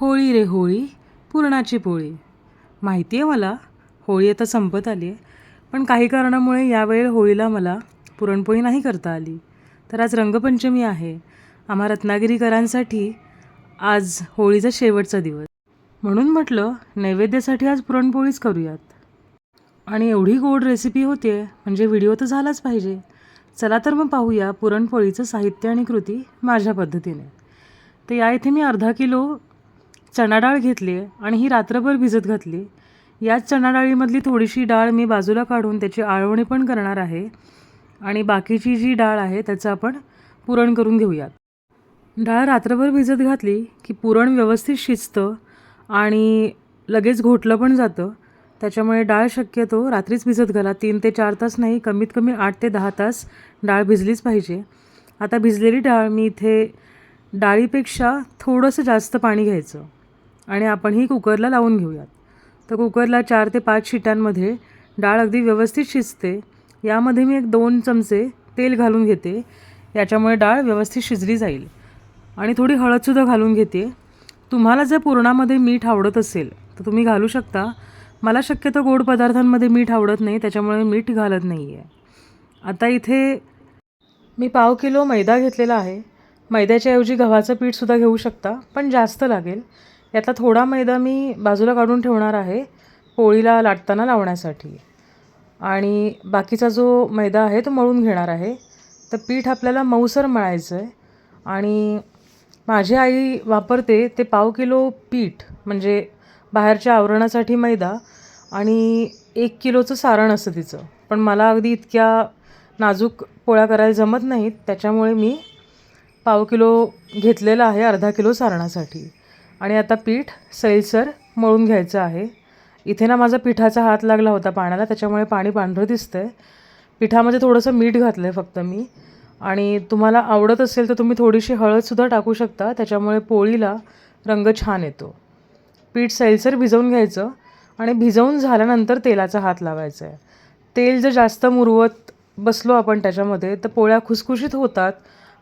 होळी रे होळी पुरणाची पोळी. माहिती आहे मला होळी आता संपत आली आहे पण काही कारणामुळे यावेळी होळीला मला पुरणपोळी नाही करता आली. तर आज रंगपंचमी आहे. आम्हा रत्नागिरीकरांसाठी आज होळीचा शेवटचा दिवस. म्हणून म्हटलं नैवेद्यासाठी आज पुरणपोळीच करूयात. आणि एवढी गोड रेसिपी होते म्हणजे व्हिडिओ तर झालाच पाहिजे. चला तर मग पाहूया पुरणपोळीचं साहित्य आणि कृती माझ्या पद्धतीने. तर या इथे मी अर्धा किलो चणाडाळ घेतली आहे आणि ही रात्रभर भिजत घातली. याच चणा डाळीमधली थोडीशी डाळ मी बाजूला काढून त्याची आळवणी पण करणार आहे आणि बाकीची जी डाळ आहे त्याचं आपण पुरण करून घेऊयात. डाळ रात्रभर भिजत घातली की पुरण व्यवस्थित शिजतं आणि लगेच घोटलं पण जातं. त्याच्यामुळे डाळ शक्यतो रात्रीच भिजत घाला. तीन ते चार तास नाही कमीत कमी आठ ते दहा तास डाळ भिजलीच पाहिजे. आता भिजलेली डाळ मी इथे डाळीपेक्षा थोडंसं जास्त पाणी घ्यायचं. आणि आपण ही कुकरला लावून घेऊयात. तर कुकरला चार ते पाच शिटांमध्ये डाळ अगदी व्यवस्थित शिजते. यामध्ये मी एक दोन चमचे तेल घालून घेते. याच्यामुळे डाळ व्यवस्थित शिजली जाईल. आणि थोडी हळदसुद्धा घालून घेते. तुम्हाला जर पुरणामध्ये मीठ आवडत असेल तर तुम्ही घालू शकता. मला शक्यतो गोड पदार्थांमध्ये मीठ आवडत नाही त्याच्यामुळे मीठ घालत नाही आहे आता इथे मी पाव किलो मैदा घेतलेला आहे. मैद्याच्याऐवजी गव्हाचं पीठसुद्धा घेऊ शकता पण जास्त लागेल. यातला थोडा मैदा मी बाजूला काढून ठेवणार आहे पोळीला लाटताना लावण्यासाठी. आणि बाकीचा जो मैदा आहे तो मळून घेणार आहे. तर पीठ आपल्याला मऊसर मळायचं आहे आणि माझी आई वापरते ते पाव किलो पीठ म्हणजे बाहेरच्या आवरणासाठी मैदा आणि एक किलोचं सारण असतं तिचं. पण मला अगदी इतक्या नाजूक पोळ्या करायला जमत नाहीत त्याच्यामुळे मी पाव किलो घेतलेलं आहे अर्धा किलो सारणासाठी. आणि आता पीठ सैलसर मळून घ्यायचं आहे. इथे ना माझा पिठाचा हात लागला होता पाण्याला त्याच्यामुळे पाणी पांढरं दिसतं आहे पिठामध्ये थोडंसं मीठ घातलं आहे फक्त मी. आणि तुम्हाला आवडत असेल तर तुम्ही थोडीशी हळदसुद्धा टाकू शकता त्याच्यामुळे पोळीला रंग छान येतो. पीठ सैलसर भिजवून घ्यायचं आणि भिजवून झाल्यानंतर तेलाचा हात लावायचा आहे तेल जर जास्त मुरवत बसलो आपण त्याच्यामध्ये तर पोळ्या खुसखुशीत होतात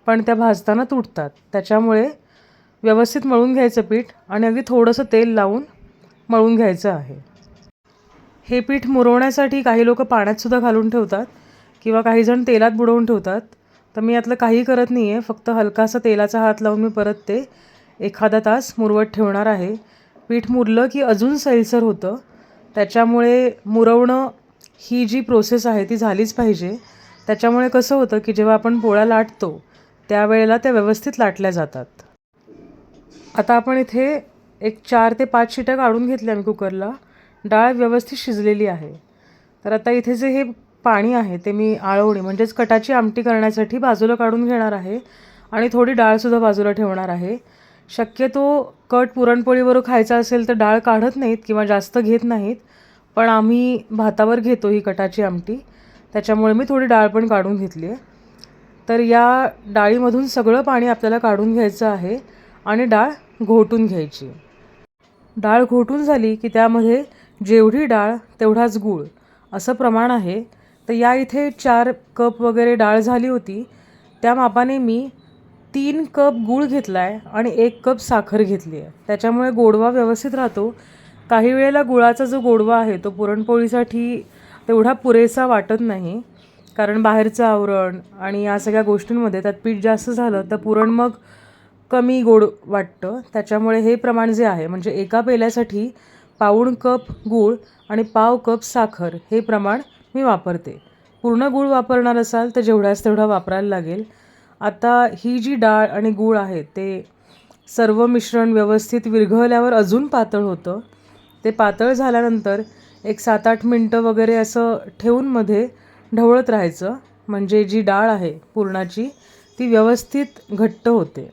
पण त्या भाजताना तुटतात. त्याच्यामुळे व्यवस्थित मळून घ्यायचं पीठ आणि अगदी थोडंसं तेल लावून मळून घ्यायचं आहे. हे पीठ मुरवण्यासाठी काही लोक पाण्यातसुद्धा घालून ठेवतात किंवा काही जण तेलात बुडवून ठेवतात. तर मी यातलं काही करत नाही आहे फक्त हलकासा तेलाचा हात लावून मी परत ते एखादा तास मुरवत ठेवणार आहे. पीठ मुरलं की अजून सैलसर होतं. त्याच्यामुळे मुरवणं ही जी प्रोसेस आहे ती झालीच पाहिजे. त्याच्यामुळे कसं होतं की जेव्हा आपण पोळ्या लाटतो त्यावेळेला त्या व्यवस्थित लाटल्या जातात. आता आपण इथे एक चार ते पाच शिट्या काढून घेतल्या मी कुकरला. डाळ व्यवस्थित शिजलेली आहे. तर आता इथे जे हे पाणी आहे ते मी आळवणी म्हणजेच कटाची आमटी करण्यासाठी बाजूला काढून घेणार आहे आणि थोडी डाळसुद्धा बाजूला ठेवणार आहे. शक्यतो कट पुरणपोळीवर खायचा असेल तर डाळ काढत नाहीत किंवा जास्त घेत नाहीत पण आम्ही भातावर घेतो ही कटाची आमटी. त्याच्यामुळे मी थोडी डाळ पण काढून घेतली आहे. तर या डाळीमधून सगळं पाणी आपल्याला काढून घ्यायचं आहे. आणि डाळ घोटून घ्यायची. डाळ घोटून झाली की त्यामध्ये जेवढी डाळ तेवढाच गूळ. असं प्रमाण आहे. तर या इथे चार कप वगैरे डाळ झाली होती. त्या मापाने मी तीन कप गूळ घेतला आहे आणि एक कप साखर घेतली आहे त्याच्यामुळे गोडवा व्यवस्थित राहतो. काही वेळेला गुळाचा जो गोडवा आहे तो पुरणपोळीसाठी तेवढा पुरेसा वाटत नाही. कारण बाहेरचं आवरण आणि या सगळ्या गोष्टींमध्ये त्यात पीठ जास्त झालं तर पुरण मग कमी गोड वाटतं. त्याच्यामुळे हे प्रमाण जे आहे म्हणजे एका पेल्यासाठी पाऊण कप गूळ आणि पाव कप साखर हे प्रमाण मी वापरते. पूर्ण गूळ वापरणार असाल तर जेवढ्याच तेवढा वापरायला लागेल. आता ही जी डाळ आणि गूळ आहे ते सर्व मिश्रण व्यवस्थित विरघळल्यावर अजून पातळ होतं. ते पातळ झाल्यानंतर एक सात आठ मिनटं वगैरे असं ठेवून मध्ये ढवळत राहायचं. म्हणजे जी डाळ आहे पुरणाची ती व्यवस्थित घट्ट होते.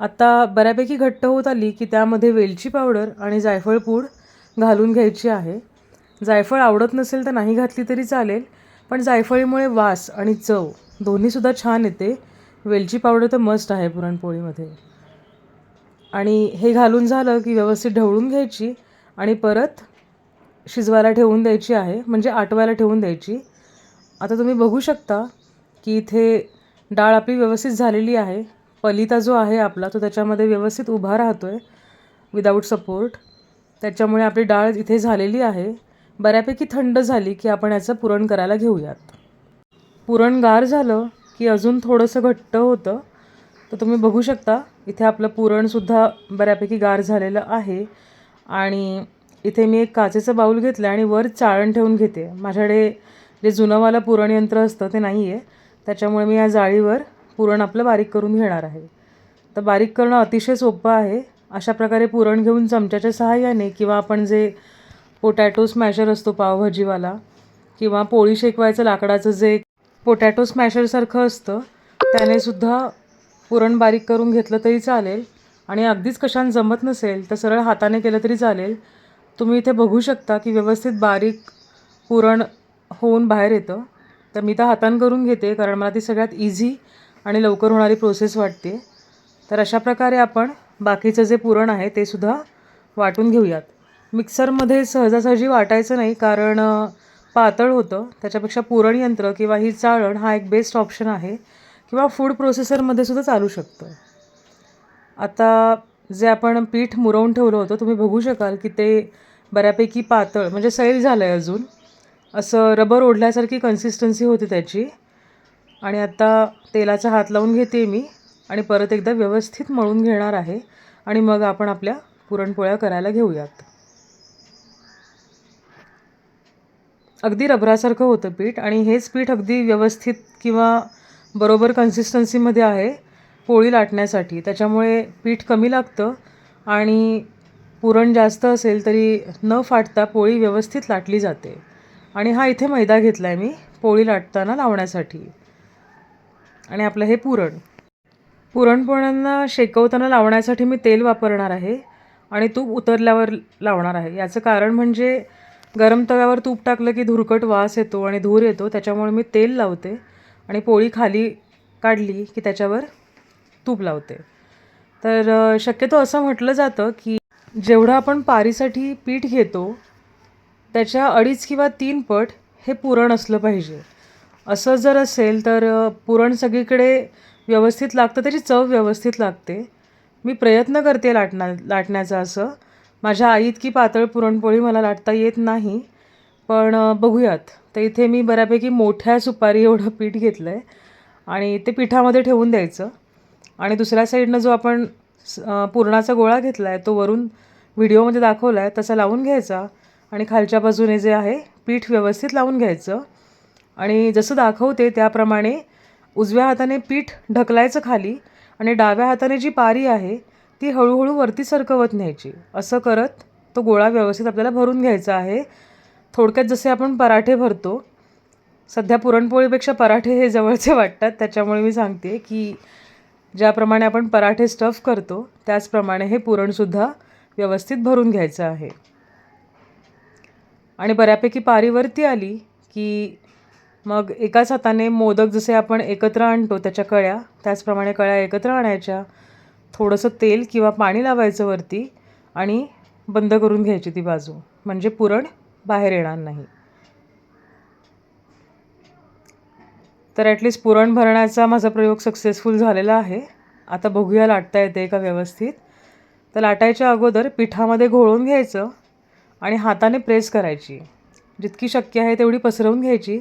आता बऱ्यापैकी घट्ट होत आली की त्यामध्ये वेलची पावडर आणि जायफळ पूड घालून घ्यायची आहे. जायफळ आवडत नसेल तर नाही घातली तरी चालेल पण जायफळीमुळे वास आणि चव दोन्हीसुद्धा छान येते. वेलची पावडर तर मस्ट आहे पुरणपोळीमध्ये. आणि हे घालून झालं की व्यवस्थित ढवळून घ्यायची आणि परत शिजवायला ठेवून द्यायची आहे म्हणजे आटवायला ठेवून द्यायची. आता तुम्ही बघू शकता की इथे डाळ आपली व्यवस्थित झालेली आहे. पलिता जो आहे आपला तो त्याच्यामध्ये व्यवस्थित उभा राहतो आहे विदाऊट सपोर्ट त्याच्यामुळे आपली डाळ इथे झालेली आहे. बऱ्यापैकी थंड झाली की आपण याचं पुरण करायला घेऊयात. पुरण गार झालं की अजून थोडंसं घट्ट होतं. तर तुम्ही बघू शकता इथे आपलं पुरणसुद्धा बऱ्यापैकी गार झालेलं आहे. आणि इथे मी एक काचेचं बाऊल घेतलं आहे आणि वर चाळण ठेवून घेते. माझ्याकडे जे जुनंवालं पुरणयंत्र असतं ते नाही आहे त्याच्यामुळे मी या जाळीवर पुरण आपलं बारीक करून घेणार आहे. तर बारीक करणं अतिशय सोपं आहे. अशा प्रकारे पुरण घेऊन चमच्याच्या सहाय्याने किंवा आपण जे पोटॅटो स्मॅशर असतो पावभाजीवाला किंवा पोळी शेकवायचं लाकडाचं जे पोटॅटो स्मॅशरसारखं असतं त्याने सुद्धा पुरण बारीक करून घेतलं तरी चालेल. आणि अगदीच कशाने जमत नसेल तर सरळ हाताने केलं तरी चालेल. तुम्ही इथे बघू शकता की व्यवस्थित बारीक पुरण होऊन बाहेर येतं. तर मी तर हातान करून घेते कारण मला ती सगळ्यात इझी आणि लवकर होणारी प्रोसेस वाटते. तर अशा प्रकारे आपण बाकीचं जे पुरण आहे ते सुद्धा वाटून घेऊयात. मिक्सरमध्ये सहजासहजी वाटायचं नाही कारण पातळ होतं. त्याच्यापेक्षा पुरणयंत्र किंवा ही चाळण हा एक बेस्ट ऑप्शन आहे किंवा फूड प्रोसेसरमध्ये सुद्धा चालू शकतं. आता जे आपण पीठ मुरवून ठेवलं होतं तुम्ही बघू शकाल की ते बऱ्यापैकी पातळ म्हणजे सैल झालं आहे अजून. असं रबर ओढल्यासारखी कन्सिस्टन्सी होती त्याची. आणि आता तेलाचा हात लावून घेते मी आणि परत एकदा व्यवस्थित मळून घेणार आहे. आणि मग आपण आपल्या पुरणपोळ्या करायला घेऊयात. अगदी रबरासारखं होतं पीठ आणि हेच पीठ अगदी व्यवस्थित किंवा बरोबर कन्सिस्टन्सीमध्ये आहे पोळी लाटण्यासाठी. त्याच्यामुळे पीठ कमी लागतं आणि पुरण जास्त असेल तरी न फाटता पोळी व्यवस्थित लाटली जाते. आणि हा इथे मैदा घेतला आहे मी पोळी लाटताना लावण्यासाठी. आणि आपलं हे पुरण. पुरणपोळ्यांना शेकवताना लावण्यासाठी मी तेल वापरणार आहे आणि तूप उतरल्यावर लावणार आहे. याचं कारण म्हणजे गरम तव्यावर तूप टाकलं की धुरकट वास येतो आणि धूर येतो त्याच्यामुळे मी तेल लावते आणि पोळी खाली काढली की त्याच्यावर तूप लावते. तर शक्यतो असं म्हटलं जातं की जेवढं आपण पारीसाठी पीठ घेतो त्याच्या अडीच किंवा तीन पट हे पुरण असलं पाहिजे. असं जर असेल तर पुरण सगळीकडे व्यवस्थित लागतं त्याची चव व्यवस्थित लागते. मी प्रयत्न करते लाटण्या लाटण्याचा असं. माझ्या आई इतकी पातळ पुरणपोळी मला लाटता येत नाही. पण बघूयात. तर इथे मी बऱ्यापैकी मोठ्या सुपारी एवढं पीठ घेतलं आहे आणि ते पिठामध्ये ठेवून द्यायचं. आणि दुसऱ्या साईडनं जो आपण स- पुरणाचा गोळा घेतला आहे तो वरून व्हिडिओमध्ये दाखवला आहे तसा लावून घ्यायचा. आणि खालच्या बाजूने जे आहे पीठ व्यवस्थित लावून घ्यायचं. आणि जसं दाखवते त्याप्रमाणे उजव्या हाताने पीठ ढकलायचं खाली आणि डाव्या हाताने जी पारी आहे ती हळूहळू वरती सरकवत न्यायची. असं करत तो गोळा व्यवस्थित आपल्याला भरून घ्यायचा आहे. थोडक्यात जसे आपण पराठे भरतो सध्या पुरणपोळीपेक्षा पराठे हे जवळचे वाटतात. त्याच्यामुळे मी सांगते की ज्याप्रमाणे आपण पराठे स्टफ करतो त्याचप्रमाणे हे पुरणसुद्धा व्यवस्थित भरून घ्यायचं आहे. आणि बऱ्यापैकी पारीवरती आली की मग एकाच हाताने मोदक जसे आपण एकत्र आणतो त्याच्या कळ्या त्याचप्रमाणे कळ्या एकत्र आणायच्या. थोडंसं तेल किंवा पाणी लावायचं वरती आणि बंद करून घ्यायची ती बाजू. म्हणजे पुरण बाहेर येणार नाही. तर ॲटलिस्ट पुरण भरण्याचा माझा प्रयोग सक्सेसफुल झालेला आहे. आता बघूया लाटता येते का व्यवस्थित. तर लाटायच्या अगोदर पिठामध्ये घोळून घ्यायचं आणि हाताने प्रेस करायची. जितकी शक्य आहे तेवढी पसरवून घ्यायची.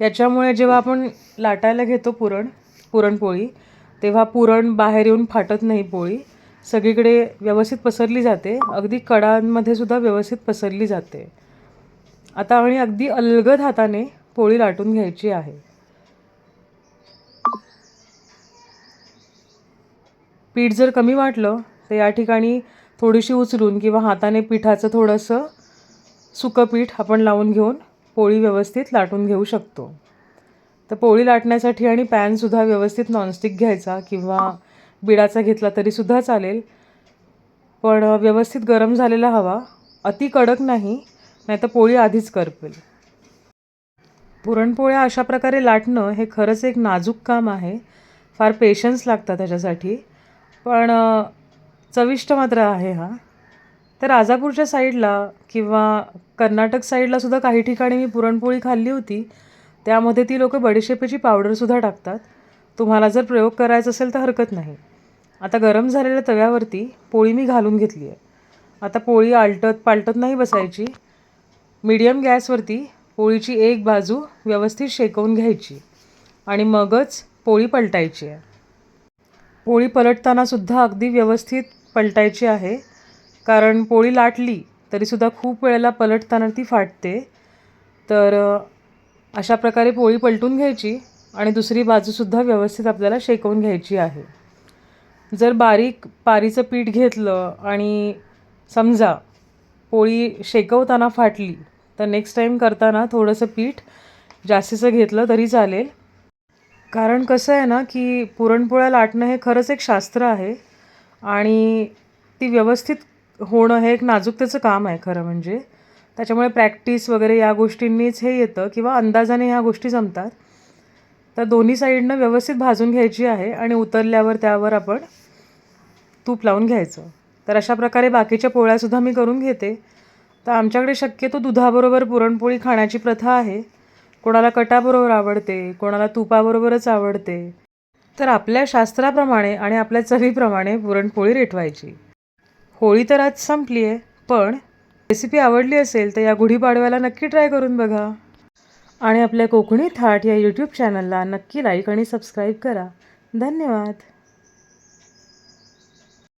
याच्यामुळे जेव्हा आपण लाटायला घेतो पुरण पुरणपोळी तेव्हा पुरण बाहेर येऊन फाटत नाही पोळी. सगळीकडे व्यवस्थित पसरली जाते. अगदी कडांमध्ये सुद्धा व्यवस्थित पसरली जाते. आता आणि अगदी अलगद हाताने पोळी लाटून घ्यायची आहे. पीठ जर कमी वाटलं तर या ठिकाणी थोडीशी उचलून किंवा हाताने पिठाचं थोडंसं सुकं पीठ आपण लावून घेऊन पोळी व्यवस्थित लाटून घेऊ शकतो. तर पोळी लाटण्यासाठी आणि पॅनसुद्धा व्यवस्थित नॉनस्टिक घ्यायचा किंवा बिडाचा घेतला तरीसुद्धा चालेल. पण व्यवस्थित गरम झालेला हवा अति कडक नाही नाहीतर पोळी आधीच करपेल. पुरणपोळ्या अशा प्रकारे लाटणं हे खरंच एक नाजूक काम आहे. फार पेशन्स लागतात त्याच्यासाठी. पण चविष्ट मात्र आहे हा. तर राजापूरच्या साईडला किंवा कर्नाटक साईडला सुद्धा काही ठिकाणी मी पुरणपोळी खाल्ली होती. त्यामध्ये ती लोक बडीशेपेची पावडरसुद्धा टाकतात. तुम्हाला जर प्रयोग करायचा असेल तर हरकत नाही. आता गरम झालेल्या तव्यावरती पोळी मी घालून घेतली आहे. आता पोळी आलटत पालटत नाही बसायची. मीडियम गॅसवरती पोळीची एक बाजू व्यवस्थित शेकवून घ्यायची आणि मगच पोळी पलटायची आहे. पोळी पलटतानासुद्धा अगदी व्यवस्थित पलटायची आहे. कारण पोळी लाटली तरीसुद्धा खूप वेळेला पलटताना ती फाटते. तर अशा प्रकारे पोळी पलटून घ्यायची आणि दुसरी बाजूसुद्धा व्यवस्थित आपल्याला शेकवून घ्यायची आहे. जर बारीक पारीचं पीठ घेतलं आणि समजा पोळी शेकवताना फाटली तर नेक्स्ट टाईम करताना थोडंसं पीठ जास्तीचं घेतलं तरी चालेल. कारण कसं आहे ना की पुरणपोळ्या लाटणं हे खरंच एक शास्त्र आहे आणि ती व्यवस्थित होणं हे एक नाजूकतेचं काम आहे खरं म्हणजे. त्याच्यामुळे प्रॅक्टिस वगैरे या गोष्टींनीच हे येतं किंवा अंदाजाने ह्या गोष्टी जमतात. तर दोन्ही साईडनं व्यवस्थित भाजून घ्यायची आहे आणि उतरल्यावर त्यावर आपण तूप लावून घ्यायचं. तर अशा प्रकारे बाकीच्या पोळ्यासुद्धा मी करून घेते. तर आमच्याकडे शक्यतो दुधाबरोबर पुरणपोळी खाण्याची प्रथा आहे. कोणाला कटाबरोबर आवडते कोणाला तुपाबरोबरच आवडते. तर आपल्या शास्त्राप्रमाणे आणि आपल्या चवीप्रमाणे पुरणपोळी रेटवायची होळी तर आज संपली आहे पण रेसिपी आवडली असेल तर या गुढीपाडव्याला नक्की ट्राय करून बघा. आणि आपल्या कोकणी थाट या यूट्यूब चॅनलला नक्की लाईक आणि सबस्क्राईब करा. धन्यवाद.